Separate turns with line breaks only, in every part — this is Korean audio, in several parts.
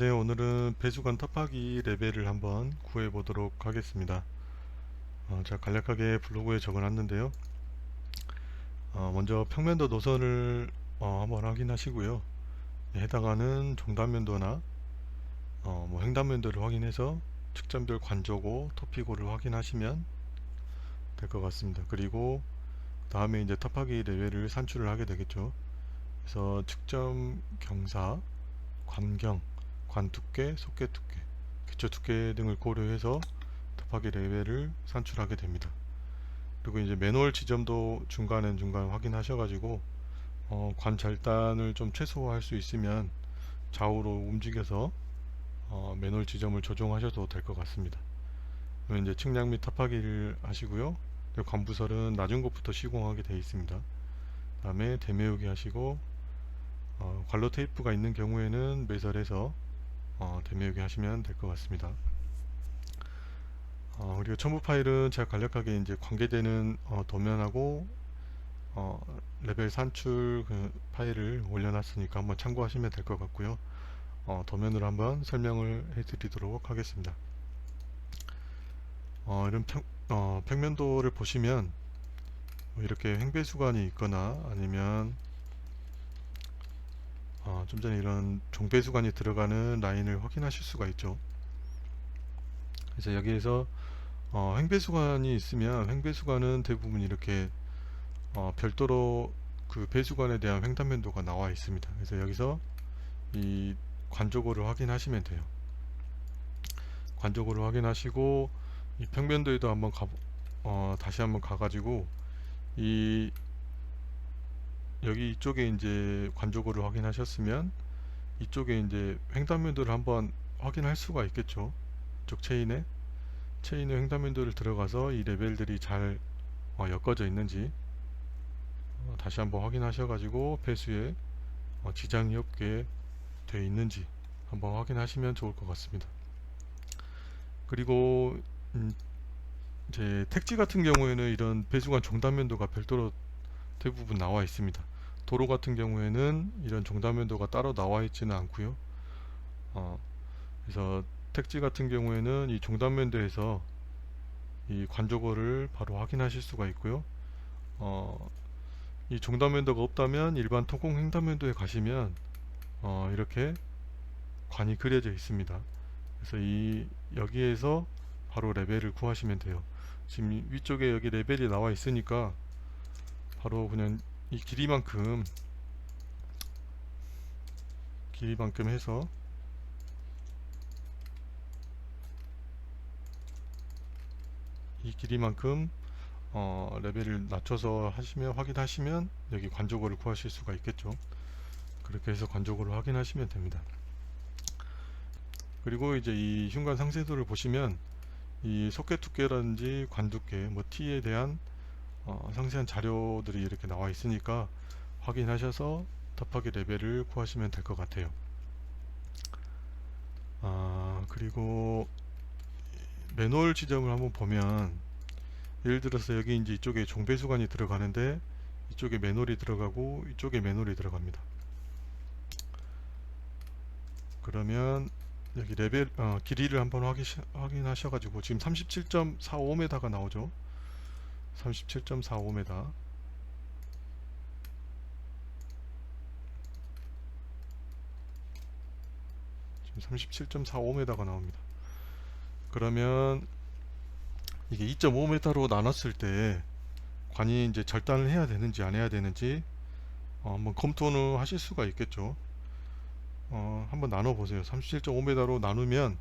안녕하세요. 오늘은 배수관 탑하기 레벨을 한번 구해 보도록 하겠습니다. 어, 제가 간략하게 블로그에 적어 놨는데요. 어, 먼저 평면도 노선을 어, 한번 확인하시고요. 해당하는 종단면도나 어, 뭐 횡단면도를 확인해서 측정별 관조고 토피고를 확인하시면 될 것 같습니다. 그리고 다음에 이제 탑하기 레벨을 산출을 하게 되겠죠. 그래서 측정 경사 관경, 관 두께, 속계 두께, 기초 두께 등을 고려해서 탑하기 레벨을 산출하게 됩니다. 그리고 이제 매뉴얼 지점도 중간에 중간 확인하셔가지고 어, 관 절단을 좀 최소화할 수 있으면 좌우로 움직여서 어, 매뉴얼 지점을 조정하셔도 될 것 같습니다. 그러면 이제 측량 및 탑하기를 하시고요. 그리고 관부설은 낮은 곳부터 시공하게 되어 있습니다. 다음에 대매우기 하시고 어, 관로 테이프가 있는 경우에는 매설해서 어, 대매우기 하시면 될 것 같습니다. 어, 그리고 첨부 파일은 제가 간략하게 이제 관계되는 어, 도면하고 어, 레벨 산출 그 파일을 올려놨으니까 한번 참고하시면 될 것 같고요. 어, 도면으로 한번 설명을 해드리도록 하겠습니다. 어, 이런 평, 어, 평면도를 보시면 뭐 이렇게 횡배수관이 있거나 아니면 어, 좀 전에 이런 종배수관이 들어가는 라인을 확인하실 수가 있죠. 그래서 여기에서 어, 횡배수관이 있으면 횡배수관은 대부분 이렇게 어, 별도로 그 배수관에 대한 횡단면도가 나와 있습니다. 그래서 여기서 이 관조고를 확인하시면 돼요. 관조고를 확인하시고 이 평면도에도 한번 가, 어, 다시 한번 가가지고 이 여기 이쪽에 이제 관조고를 확인하셨으면 이쪽에 이제 횡단면도를 한번 확인할 수가 있겠죠. 이쪽 체인에 체인의 횡단면도를 들어가서 이 레벨들이 잘 어, 엮어져 있는지 어, 다시 한번 확인하셔 가지고 배수에 어, 지장이 없게 되어 있는지 한번 확인하시면 좋을 것 같습니다. 그리고 음, 이제 택지 같은 경우에는 이런 배수관 종단면도가 별도로 대부분 나와 있습니다. 도로 같은 경우에는 이런 종단면도가 따로 나와 있지는 않고요. 어, 그래서 택지 같은 경우에는 이 종단면도에서 이 관조거를 바로 확인하실 수가 있고요. 어, 이 종단면도가 없다면 일반 통공 횡단면도에 가시면 어, 이렇게 관이 그려져 있습니다. 그래서 이 여기에서 바로 레벨을 구하시면 돼요. 지금 위쪽에 여기 레벨이 나와 있으니까 바로 그냥 이 길이만큼 길이만큼 해서 이 길이만큼 어, 레벨을 낮춰서 하시면 확인하시면 여기 관조고를 구하실 수가 있겠죠. 그렇게 해서 관조고를 확인하시면 됩니다. 그리고 이제 이 흉관 상세도를 보시면 이 속개 두께라든지 관 두께 뭐 T에 대한 어, 상세한 자료들이 이렇게 나와 있으니까 확인하셔서 탑하기 레벨을 구하시면 될 것 같아요. 아, 그리고 매놀 지점을 한번 보면 예를 들어서 여기 이제 이쪽에 종배수관이 들어가는데 이쪽에 매놀이 들어가고 이쪽에 매놀이 들어갑니다. 그러면 여기 레벨 어, 길이를 한번 확인, 확인하셔가지고 지금 37.45m가 나오죠. 37.45m 지금 37.45m가 나옵니다. 그러면 이게 2.5m로 나눴을 때 관이 이제 절단을 해야 되는지 안 해야 되는지 어, 한번 검토는 하실 수가 있겠죠. 어, 한번 나눠 보세요. 37.5m로 나누면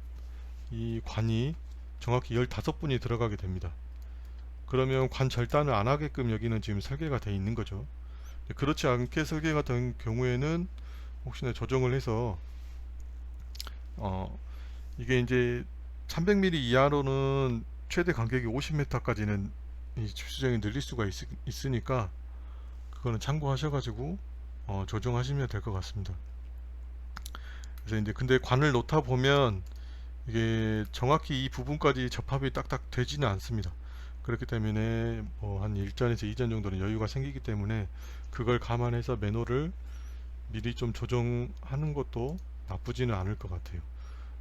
이 관이 정확히 15분이 들어가게 됩니다. 그러면 관 절단을 안 하게끔 여기는 지금 설계가 되어 있는 거죠. 그렇지 않게 설계가 된 경우에는 혹시나 조정을 해서 어 이게 이제 300mm 이하로는 최대 간격이 50m까지는 이 수정이 늘릴 수가 있, 으니까 그거는 참고하셔가지고 어, 조정하시면 될 것 같습니다. 그래서 이제 근데 관을 놓다 보면 이게 정확히 이 부분까지 접합이 딱딱 되지는 않습니다. 그렇기 때문에 뭐 한 1전에서 2전 정도는 여유가 생기기 때문에 그걸 감안해서 매너를 미리 좀 조정하는 것도 나쁘지는 않을 것 같아요.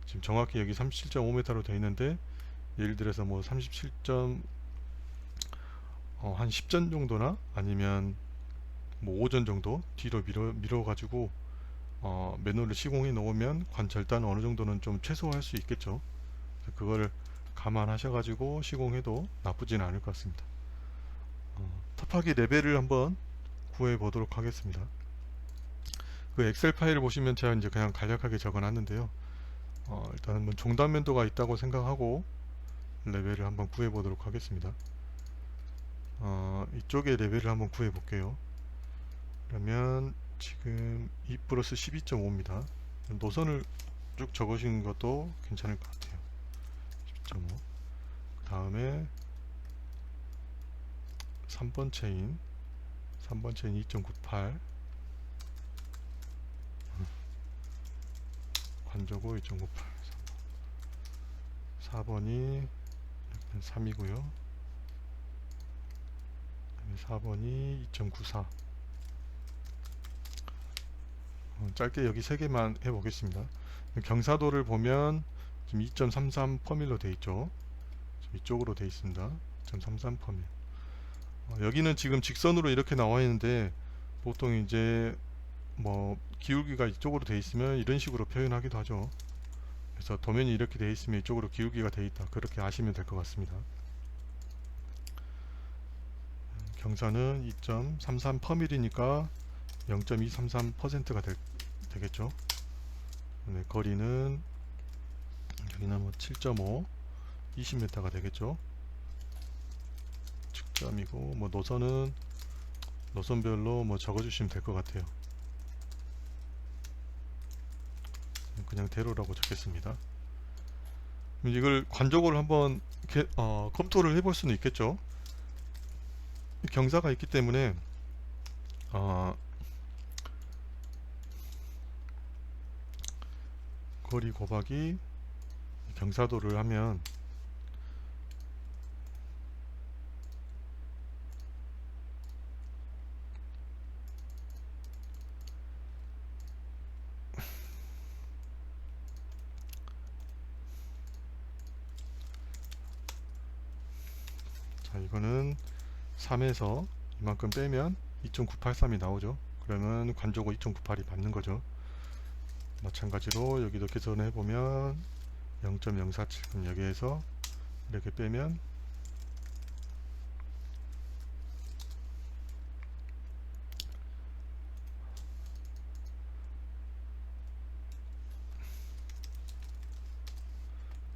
지금 정확히 여기 37.5m로 되어 있는데 예를 들어서 뭐 37점 어, 한 10전 정도나 아니면 뭐 5전 정도 뒤로 밀어 밀어 가지고 어, 매너를 시공해 놓으면 관절단 어느 정도는 좀 최소화할 수 있겠죠. 그거를 감안하셔 가지고 시공해도 나쁘지는 않을 것 같습니다. 어, 탑하기 레벨을 한번 구해 보도록 하겠습니다. 그 엑셀 파일을 보시면 제가 이제 그냥 간략하게 적어 놨는데요. 어, 일단은 뭐 종단면도가 있다고 생각하고 레벨을 한번 구해 보도록 하겠습니다. 어, 이쪽에 레벨을 한번 구해 볼게요. 그러면 지금 2 플러스 12.5입니다. 노선을 쭉 적으신 것도 괜찮을 것 같아요. 12.5. 그 다음에 3번 체인, 3번 체인 2.98. 관저고 2.98. 4번이 3이고요. 4번이 2.94. 어, 짧게 여기 세 개만 해보겠습니다. 경사도를 보면 지금 2.33 퍼밀로 돼 있죠. 이쪽으로 돼 있습니다. 2.33 퍼밀. 어, 여기는 지금 직선으로 이렇게 나와 있는데 보통 이제 뭐 기울기가 이쪽으로 돼 있으면 이런 식으로 표현하기도 하죠. 그래서 도면이 이렇게 돼 있으면 이쪽으로 기울기가 돼 있다. 그렇게 아시면 될 것 같습니다. 경사는 2.33 퍼밀이니까 0.233%가 되겠죠. 네, 거리는 여기는 뭐 7.5, 20m가 되겠죠. 측점이고 뭐 노선은 노선별로 뭐 적어주시면 될 것 같아요. 그냥 대로라고 적겠습니다. 이걸 관적으로 한번 개, 어, 검토를 해볼 수는 있겠죠. 경사가 있기 때문에 어, 거리 곱하기 경사도를 하면 자 이거는 3에서 이만큼 빼면 2.983이 나오죠. 그러면 관조고 2.98이 맞는 거죠. 마찬가지로 여기도 계산해 보면 0.047 그럼 여기에서 이렇게 빼면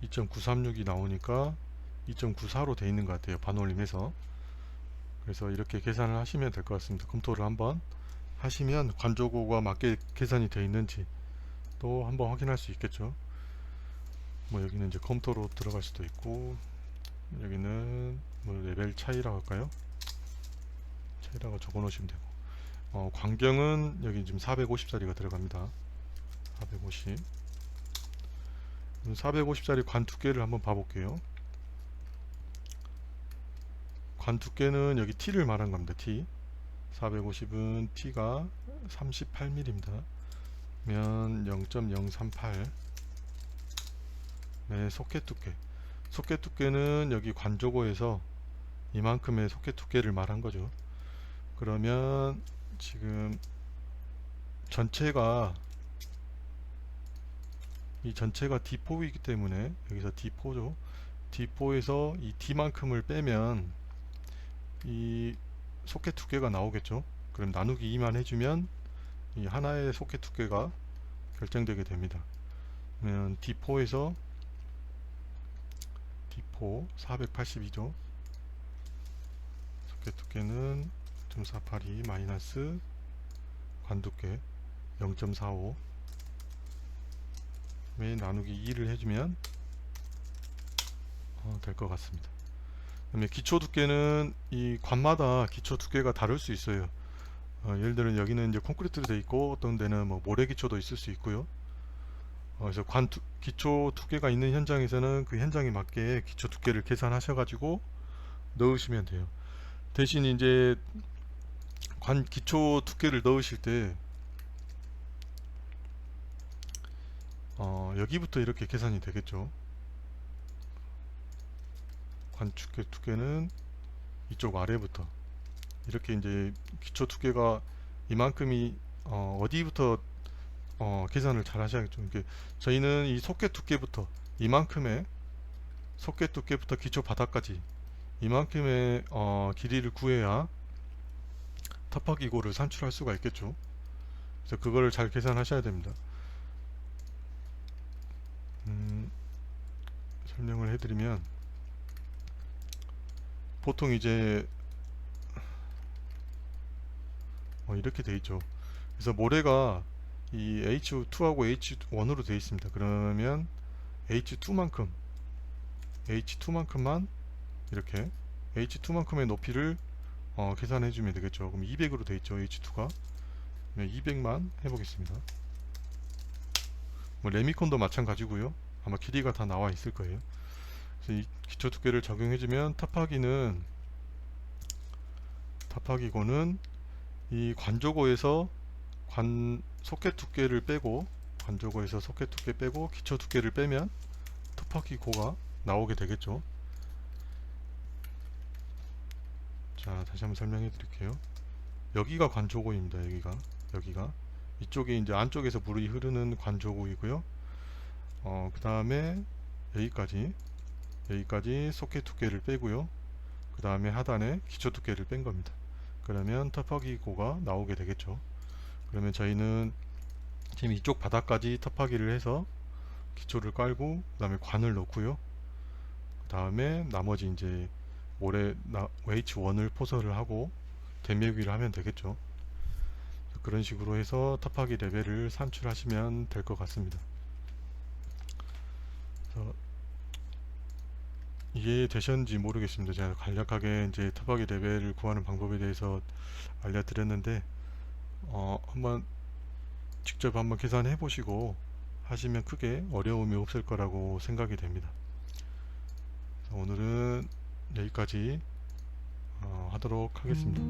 (2.936이) 나오니까 2.94로 돼 있는 것 같아요 반올림해서. 그래서 이렇게 계산을 하시면 될 것 같습니다. 검토를 한번 하시면 관조고가 맞게 계산이 되어 있는지 또 한번 확인할 수 있겠죠 뭐 여기는 이제 컴퓨터로 들어갈 수도 있고 여기는 뭐 레벨 차이라고 할까요? 차이라고 적어 놓으시면 되고. 어, 광경은 여기 지금 450짜리가 들어갑니다. 450 450짜리 관 두께를 한번 봐볼게요. 관 두께는 여기 T를 말한 겁니다 T. 450은 T가 38mm입니다 면 0.038 네, 소켓 두께. 소켓 두께는 여기 관조고에서 이만큼의 소켓 두께를 말한 거죠. 그러면 지금 전체가 이 전체가 D4이기 때문에 여기서 D4죠. D4에서 이 D만큼을 빼면 이 소켓 두께가 나오겠죠. 그럼 나누기 2만 해주면 이 하나의 소켓 두께가 결정되게 됩니다. 그러면 D4에서 D4 482죠. 소켓 두께는 0.482 마이너스 관두께 0.45매 나누기 2를 해주면 어, 될것 같습니다. 그다음에 기초 두께는 이 관마다 기초 두께가 다를 수 있어요. 어, 예를 들어 여기는 이제 콘크리트로 되어 있고 어떤 데는 뭐 모래 기초도 있을 수 있고요. 어, 관 두, 기초 두께가 있는 현장에서는 그 현장에 맞게 기초 두께를 계산하셔 가지고 넣으시면 돼요. 대신 이제 관 기초 두께를 넣으실 때 어, 여기부터 이렇게 계산이 되겠죠. 관축계 두께는 이쪽 아래부터 이렇게 이제 기초 두께가 이만큼이 어, 어디부터 어, 계산을 잘 하셔야겠죠. 이게 저희는 이 속개 두께부터 이만큼의 속개 두께부터 기초 바닥까지 이만큼의 어, 길이를 구해야 타파기고를 산출할 수가 있겠죠. 그래서 그거를 잘 계산하셔야 됩니다. 음, 설명을 해드리면 보통 이제 어, 이렇게 돼 있죠. 그래서 모래가 이 H2하고 H1으로 되어 있습니다. 그러면 H2만큼 H2만큼만 이렇게 H2만큼의 높이를 어, 계산해 주면 되겠죠. 그럼 200으로 되어 있죠. H2가 200만 해보겠습니다. 뭐 레미콘도 마찬가지고요. 아마 길이가 다 나와 있을 거예요. 그래서 이 기초 두께를 적용해주면 탑하기는 탑하기고는 이 관조고에서 관 소켓 두께를 빼고 관조고에서 소켓 두께 빼고 기초 두께를 빼면 탑하기고가 나오게 되겠죠. 자 다시 한번 설명해 드릴게요. 여기가 관조고입니다. 여기가 여기가 이쪽에 이제 안쪽에서 물이 흐르는 관조고이고요. 어, 그 다음에 여기까지 여기까지 소켓 두께를 빼고요. 그 다음에 하단에 기초 두께를 뺀 겁니다. 그러면 터파기고가 나오게 되겠죠. 그러면 저희는 지금 이쪽 바닥까지 터파기를 해서 기초를 깔고 그 다음에 관을 넣고요. 그 다음에 나머지 이제 모래 H1을 포설을 하고 대매기를 하면 되겠죠. 그런 식으로 해서 탑하기 레벨을 산출하시면 될 것 같습니다. 그래서 이해 되셨는지 모르겠습니다. 제가 간략하게 이제 탑하기 레벨을 구하는 방법에 대해서 알려드렸는데 어, 한번 직접 한번 계산해 보시고 하시면 크게 어려움이 없을 거라고 생각이 됩니다. 오늘은 여기까지 어, 하도록 하겠습니다.